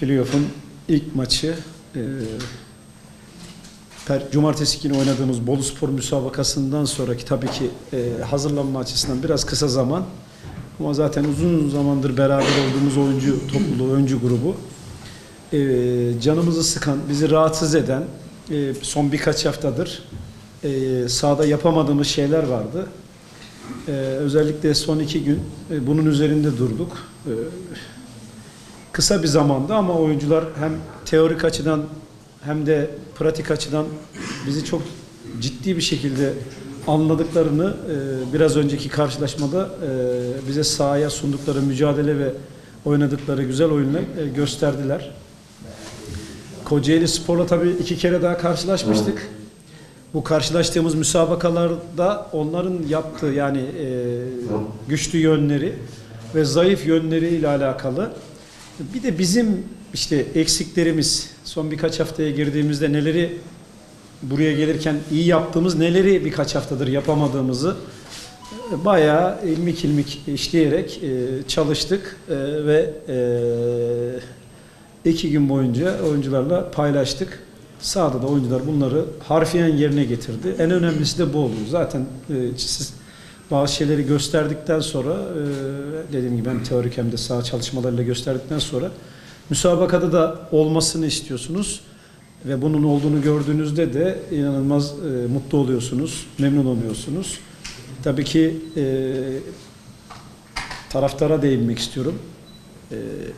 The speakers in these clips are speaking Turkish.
Playoff'un ilk maçı e, cumartesi günü oynadığımız Bolu Spor müsabakasından sonraki tabii ki e, hazırlanma açısından biraz kısa zaman ama zaten uzun zamandır beraber olduğumuz oyuncu topluluğu, oyuncu grubu e, canımızı sıkan, bizi rahatsız eden e, son birkaç haftadır e, sahada yapamadığımız şeyler vardı. E, özellikle son iki gün e, bunun üzerinde durduk. E, kısa bir zamanda ama oyuncular hem teorik açıdan hem de pratik açıdan bizi çok ciddi bir şekilde anladıklarını e, biraz önceki karşılaşmada e, bize sahaya sundukları mücadele ve oynadıkları güzel oyunla e, gösterdiler. Kocaeli Spor'la tabii iki kere daha karşılaşmıştık. Bu karşılaştığımız müsabakalarda onların yaptığı yani e, güçlü yönleri ve zayıf yönleri ile alakalı bir de bizim işte eksiklerimiz son birkaç haftaya girdiğimizde neleri buraya gelirken iyi yaptığımız neleri birkaç haftadır yapamadığımızı e, bayağı ilmik ilmik işleyerek e, çalıştık e, ve e, iki gün boyunca oyuncularla paylaştık. Sahada da oyuncular bunları harfiyen yerine getirdi. En önemlisi de bu oluyor. Zaten e, siz bazı şeyleri gösterdikten sonra e, dediğim gibi hem teorik hem de saha çalışmalarıyla gösterdikten sonra müsabakada da olmasını istiyorsunuz ve bunun olduğunu gördüğünüzde de inanılmaz e, mutlu oluyorsunuz, memnun oluyorsunuz. Tabii ki e, taraftara değinmek istiyorum.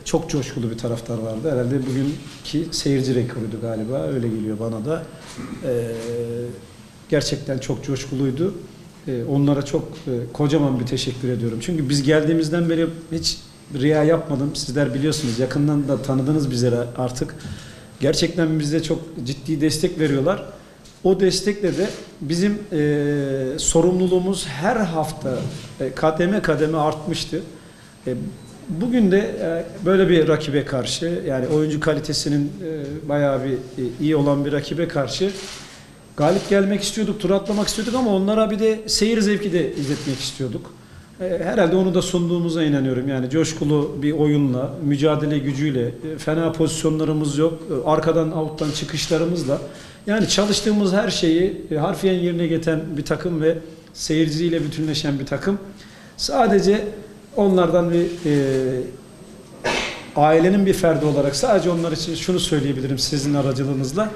Çok coşkulu bir taraftar vardı. Herhalde bugünkü seyirci rekoruydu galiba. Öyle geliyor bana da. Gerçekten çok coşkuluydu. E, onlara çok e, kocaman bir teşekkür ediyorum. Çünkü biz geldiğimizden beri hiç riya yapmadım. Sizler biliyorsunuz. Yakından da tanıdınız bizleri artık. Gerçekten bize çok ciddi destek veriyorlar. O destekle de bizim e, sorumluluğumuz her hafta e, kademe kademe artmıştı. E, bugün de e, böyle bir rakibe karşı yani oyuncu kalitesinin e, bayağı bir e, iyi olan bir rakibe karşı galip gelmek istiyorduk, tur atlamak istiyorduk ama onlara bir de seyir zevki de izletmek istiyorduk. E, Herhalde onu da sunduğumuza inanıyorum. Yani coşkulu bir oyunla, mücadele gücüyle, e, fena pozisyonlarımız yok. E, Arkadan outtan çıkışlarımızla yani çalıştığımız her şeyi harfiyen yerine getiren bir takım ve seyirciyle bütünleşen bir takım. Sadece onlardan bir e, ailenin bir ferdi olarak sadece onlar için şunu söyleyebilirim sizin aracılığınızla.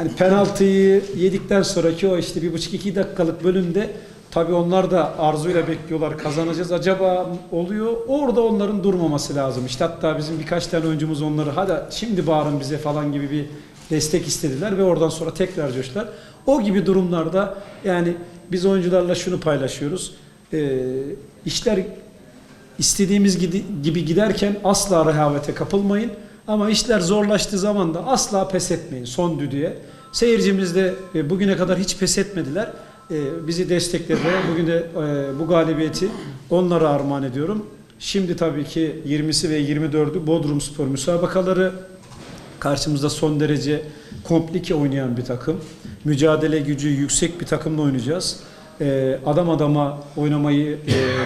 Hani penaltıyı yedikten sonraki o işte bir buçuk iki dakikalık bölümde tabii onlar da arzuyla bekliyorlar kazanacağız. Acaba oluyor. Orada onların durmaması lazım. İşte hatta bizim birkaç tane oyuncumuz onları hadi şimdi bağırın bize falan gibi bir destek istediler ve oradan sonra tekrar coştular. O gibi durumlarda yani biz oyuncularla şunu paylaşıyoruz. Ee, işler istediğimiz gibi giderken asla rehavete kapılmayın. Ama işler zorlaştığı zaman da asla pes etmeyin son düdüğe. Seyircimiz de e, bugüne kadar hiç pes etmediler. E, Bizi destekledi. Bugün de e, bu galibiyeti onlara armağan ediyorum. Şimdi tabii ki 20'si ve 24'ü Bodrum Spor müsabakaları. Karşımızda son derece komplike oynayan bir takım. Mücadele gücü yüksek bir takımla oynayacağız. Adam adama oynamayı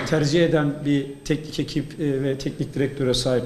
tercih eden bir teknik ekip ve teknik direktöre sahip.